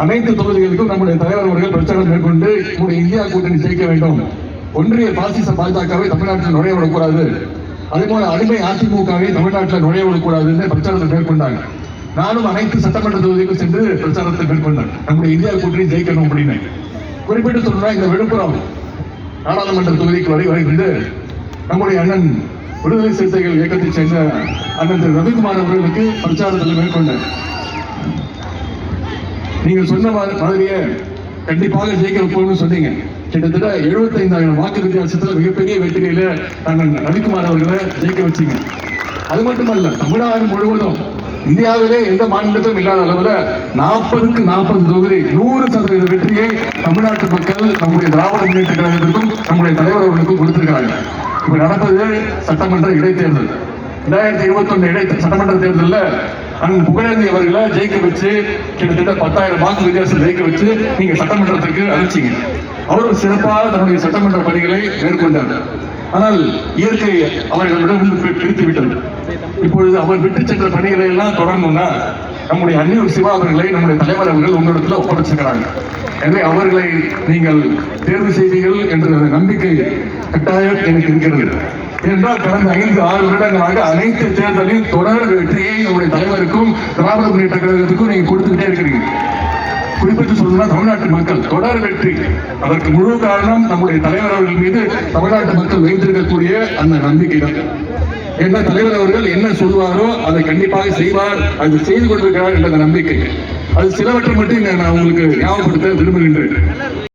அனைத்து தொகுதிகளுக்கும் நம்முடைய தலைவர் அவர்கள் பிரச்சாரம் மேற்கொண்டு நம்முடைய இந்தியா கூட்டணி ஜெயிக்க வேண்டும். ஒன்றிய பாசிச பாஜகவை தமிழ்நாட்டில் நுழைய விடக்கூடாது. அதே போல அடிமை அதிமுகவை தமிழ்நாட்டில் நுழைய விடக்கூடாதுன்னு பிரச்சாரத்தை மேற்கொண்டாங்க. நானும் அனைத்து சட்டமன்ற தொகுதிக்கும் சென்று பிரச்சாரத்தை மேற்கொண்டேன். நம்முடைய இந்தியா கூட்டணி ஜெயிக்கணும் அப்படின்னு. குறிப்பிட்டு சொன்னா இந்த விழுப்புரம் நாடாளுமன்ற தொகுதிக்கு வரை வருகிறது. நம்முடைய அண்ணன் விடுதலை சிறுத்தைகள் இயக்கத்தைச் சேர்ந்த அண்ணன் திரு ரவிக்குமார் அவர்களுக்கு பிரச்சாரத்தில் மேற்கொண்டேன். நீங்கள் சொன்ன மா- மாதிரியே கண்டிப்பாக ஜெயிக்க போகணும்னு சொன்னீங்க. கிட்டத்தட்ட 75000 வாக்கு வித்தியாசத்தில் மிகப்பெரிய வெற்றியில நாங்கள் ரவிக்குமார் அவர்களை ஜெயிக்க வச்சிங்க. அது மட்டுமல்ல தமிழ்நாடு முழுவதும் இந்தியாவிலே எந்த மாநிலத்திலும் இல்லாத அளவில் நாற்பதுக்கு நாற்பது தொகுதி நூறு சதவீத வெற்றியை தமிழ்நாட்டு மக்கள் நம்முடைய திராவிட முன்னேற்ற கழகத்திற்கும் நம்முடைய தலைவர் அவர்களுக்கும் கொடுத்திருக்கிறாங்க இப்ப நடப்பது சட்டமன்ற இடைத்தேர்தல். ரெண்டாயிரத்தி இருபத்தி ஒன்று இடை சட்டமன்ற தேர்தலில் அண்ணன் புகழேந்தி அவர்களை ஜெயிக்க வச்சு கிட்டத்தட்ட பத்தாயிரம் வாக்கு வித்தியாசம் ஜெயிக்க வச்சு நீங்க சட்டமன்றத்துக்கு அனுப்பிச்சிங்க. அவரும் சிறப்பாக தன்னுடைய சட்டமன்ற பணிகளை மேற்கொண்டார். ஆனால் இயற்கை அவர்களிடம் பிரித்து விட்டது. இப்பொழுது அவர் விட்டு சென்ற பணிகளை எல்லாம் தொடரணும்னா நம்முடைய அந்நியூர் சிவா அவர்களை நம்முடைய தலைவர் அவர்கள் உங்களிடத்துல ஒப்படைச்சிருக்கிறாங்க. எனவே அவர்களை நீங்கள் தேர்வு செய்வீர்கள் என்ற நம்பிக்கை கட்டாயம் எனக்கு இருக்கிறது. என்றால் கடந்த ஐந்து ஆறு வருடங்களாக அனைத்து தேர்தலில் தொடர் வெற்றியை நம்முடைய தலைவருக்கும் திராவிட முன்னேற்ற கழகத்துக்கும் நீங்க கொடுத்துக்கிட்டே இருக்கிறீங்க. குறிப்பிட்டு சொல்லணும்னா தமிழ்நாட்டு மக்கள் தொடர் வெற்றி. அதற்கு முழு காரணம் நம்முடைய தலைவர் அவர்கள் மீது தமிழ்நாட்டு மக்கள் வைத்திருக்கக்கூடிய அந்த நம்பிக்கை தான் என்ன தலைவர் அவர்கள் என்ன சொல்வாரோ அதை கண்டிப்பாக செய்வார் அது செய்து கொண்டிருக்கிறார் என்ற அந்த நம்பிக்கை. அது சிலவற்றை மட்டும் நான் உங்களுக்கு ஞாபகப்படுத்த விரும்புகின்றேன்.